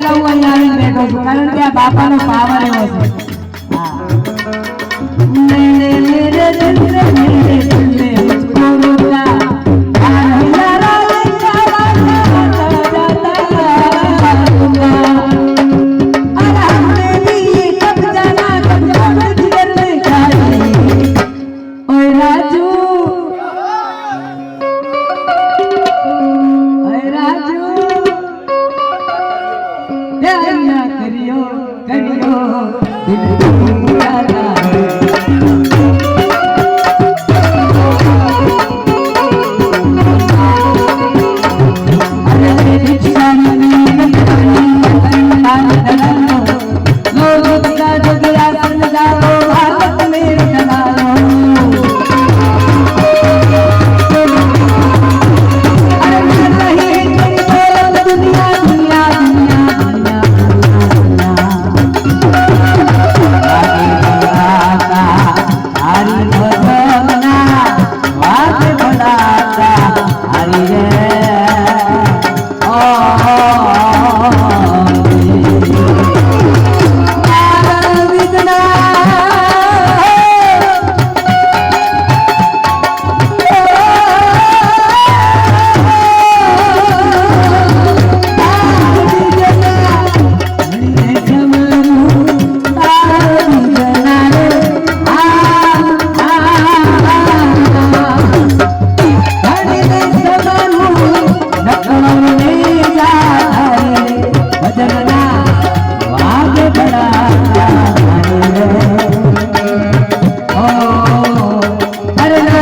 કારણ કે આ બાપાનો પાવર એવો છે.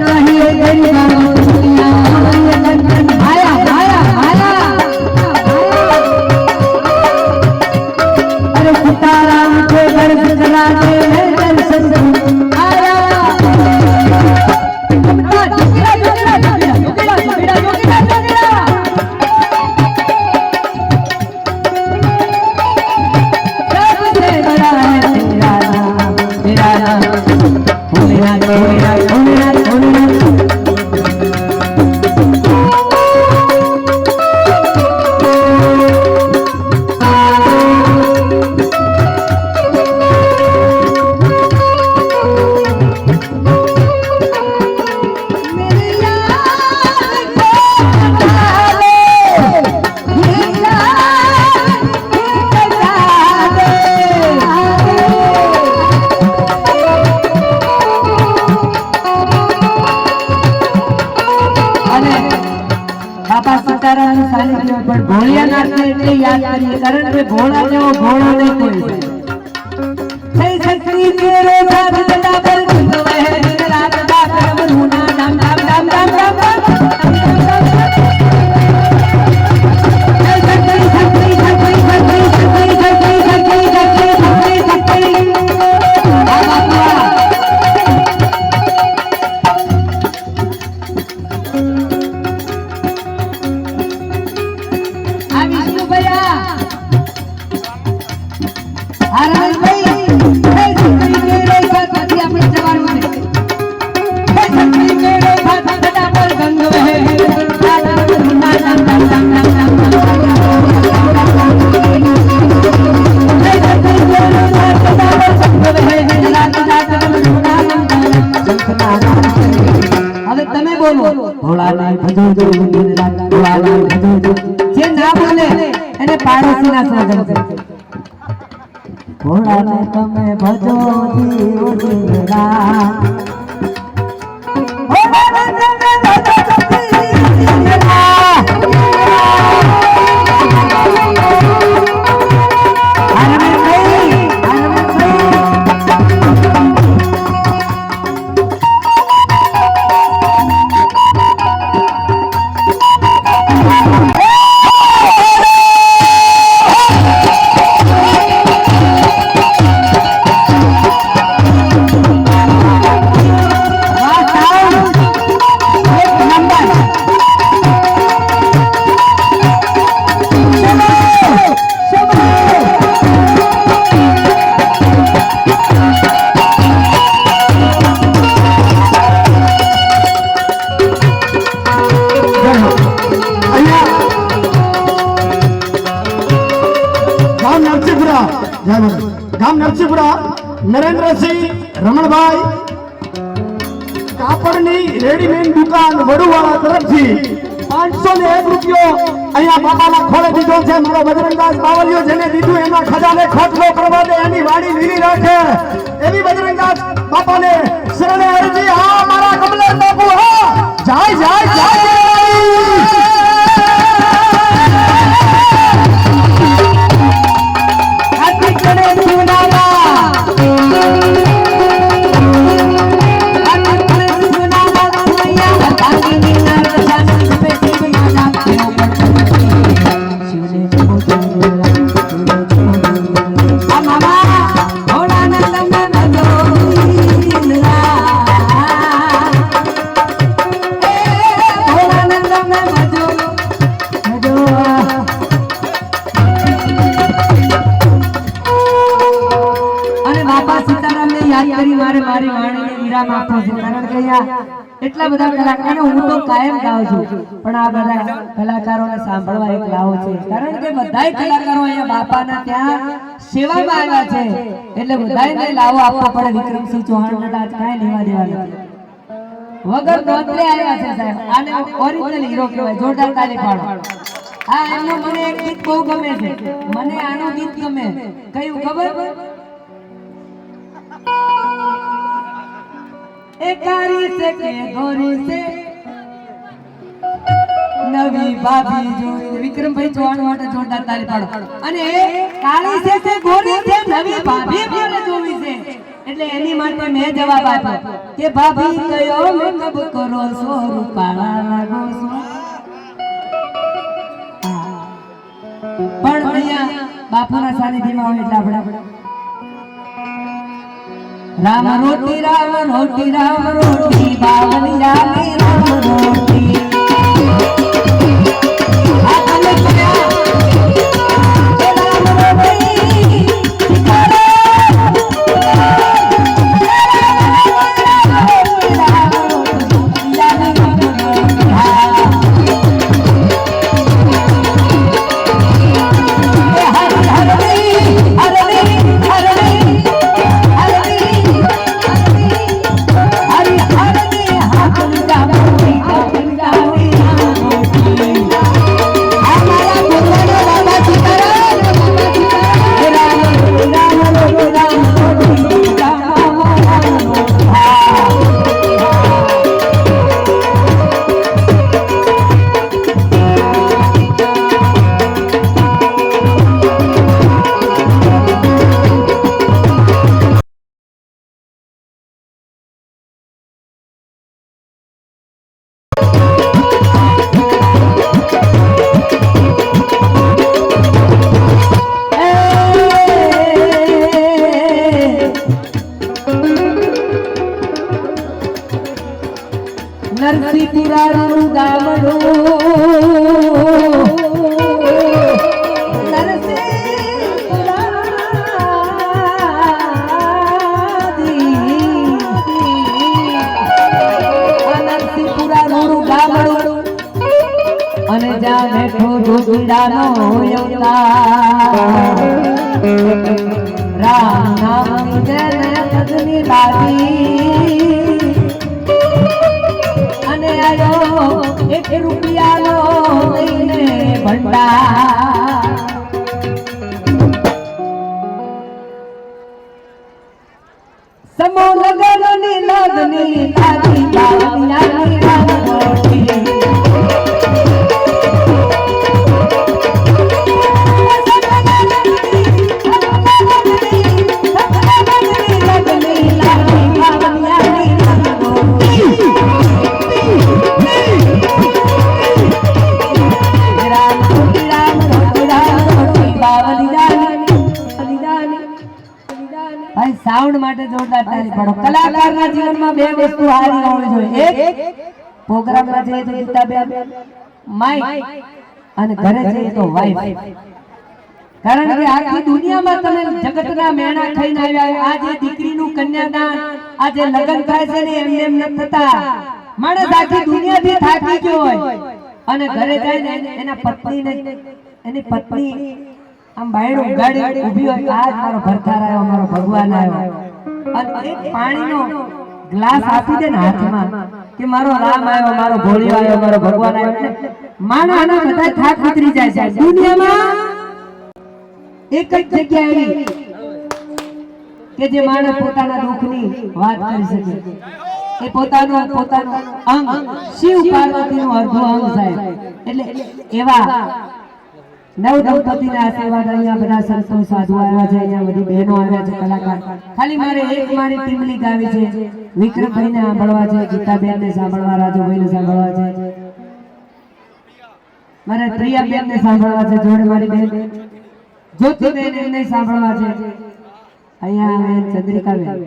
नहीं યાદ કરીએ કારણ કે ઘોડા કોઈ થઈ પ્રાર્થના કરજો ઘોડાને તમે ભજો જીવ નરસિંહપુરા નરેન્દ્રસિંહ રમણભાઈ કાપડની રેડીમેડ દુકાન વડુવાળા તરફથી પાંચસો ને એક રૂપિયો અહીંયા બાપાના ખોળે દીધો છે મારો બજરંગદાસ બાવલિયો જેને દીધું એના યાદ કરી મારે મારી વાણીને વિરામ આપો છો. કારણ કે અહીંયા એટલા બધા કલાકારો હું તો કાયમ ગાઉં છું. પણ આ બધા કલાકારોને સાંભળવા એક લાવો છે. કારણ કે બધાય કલાકારો અહીંયા બાપાના ત્યાં સેવામાં આવ્યા છે. એટલે બધાયને લાવો આપવો પડે વિક્રમસિંહ ચૌહાણને આજ કાંઈ લેવા દેવા નથી. વગર નોંધે આવ્યા છે સાહેબ. આને ઓરિજિનલ હીરો કહેવાય, જોરદાર તાલી પાડો હા, એમનો મને એક ગીત બહુ ગમે છે. મને આનું ગીત ગમે. કયું ખબર? એ કારી છે કે ગોરી છે? નવી ભાભી જોઈ વિક્રમભાઈ ચૌહાણ માટે જોરદાર તાળી પાડો. અને એ કાળી છે તે ગોરી છે, નવી ભાભી મારે જોવી છે. એટલે એની માટે મેં જવાબ આપ્યો કે ભાભી કયો મેકઅપ કરો સો રૂપાળા લાગો છો? પણ અહીંયા બાપુના સાનિધ્યમાં હોય એટલે આપણે રામ રોટી રામ રોટી રામ રોટી બાવલી રામી અને જા બેઠો જોગીડાનો લાગી આયો એક રૂપિયાનો લઈને ભંડાર. સમો લગનની લગની લાગી ભાઈ સાઉન્ડ માટે જોરદાર તાળી પાડો. કલાકારના જીવનમાં બે વસ્તુ હારી હોવી જોઈએ. એક પ્રોગ્રામમાં જઈએ તો ગીતાબેન માઇક. અને ઘરે જઈએ તો વાઈફ કારણ કે આખી દુનિયામાં તમે જગતના મેણા ખાઈને આવ્યા. આ જે દીકરીનું કન્યાદાન આ જે લગ્ન થાય છે ને એમને એમ નથી થતા. માણસ આખી દુનિયાથી થાકી ગયો હોય. અને ઘરે જઈને એના પત્નીને એની પત્ની આમ બાયણું ઉગાડી ઊભી હોય. આજ મારો ભરતાર આવ્યો મારો ભગવાન આવ્યો. અને એક પાણીનો ગ્લાસ આપી દે ને હાથમાં. કે મારો રામ આવ્યો, મારો ભોળી આવ્યો, મારો ભગવાન આવ્યો. એટલે માણસ આના બધા થાક ઉતરી જાય છે. દુનિયામાં એક જ જગ્યા એવી કે જે માણસ પોતાના દુઃખની વાત કરી શકે. એ પોતાનો પોતાનો અંગ શિવ પાર્વતીનું અડધું અંગ સાહેબ. એટલે એવા નવ દંપતીના આશીર્વાદ અહીંયા બધા સંતો સાધુ આવ્યા છે, અહીંયા બધી બહેનો આવ્યા છે, કલાકાર. ખાલી મારે એક મારી ટીમલી ગાવી છે, વિક્રમભાઈને સાંભળવા છે, ગીતાબેનને સાંભળવા, રાજુભાઈને સાંભળવા છે. મારે પ્રિયાબેનને સાંભળવા છે, જોડે મારી બેન. જ્યોતિબેન એમને સાંભળવા છે. અહીંયા બેન ચંદ્રિકાબેન.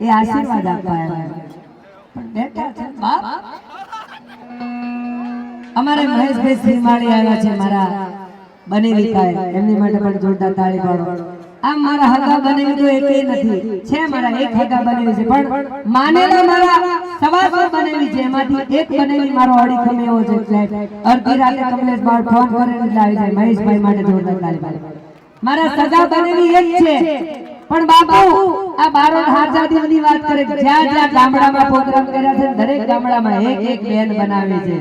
એ આશીર્વાદ આપવા આવ્યા બેઠા છે, બાપ. અમારે મહેશભાઈ શ્રીમાળી આવ્યા છે મારા બનેવી થાય એમની માટે પણ જોરદાર તાળી પાડો. આમ મારા હગા બનેવી તો એક નથી. છે મારા એક હગા બનેવી છે. પણ માનેલા મારા સવાસો બનેવી છે. એમાંથી એક બનેવી મારો અડીખમ એવો છે અડધી રાતે કમલેશ બાળ ફોન કરીને એટલે આવી જાય. મહેશભાઈ માટે જોરદાર તાળી પાડો. મારા સગા બનેવી એક છે. પણ બાપુ આ બારો હાજાદીની વાત કરે. જ્યાં જ્યાં ગામડામાં પ્રોગ્રામ કર્યા છે દરેક ગામડામાં એક એક બેન બનાવે છે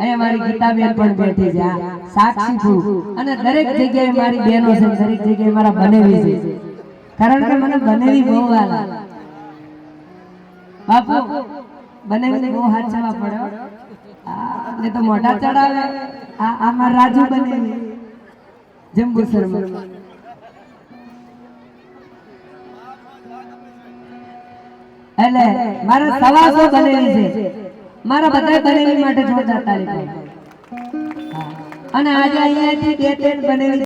અહીંયા મારી ગીતાબેન પણ બેઠી છે સાક્ષી છું. અને દરેક જગ્યાએ મારી બહેનો છે, દરેક જગ્યાએ મારા બનેવી છે. કારણ કે મને બનેવી બહુ વાલા બાપુ, બનેવીને બહુ હાચવા પડ્યો. ને તો મોઢા ચડાવે. આ આ મારા રાજુ બનેવી. જંબુસરમાં એટલે મારા સવાસો બનેવી છે. મારા બધા બનેવી માટે જોરદાર તારીફ અને આજે અહીંયાથી બે ત્રણ બનેલી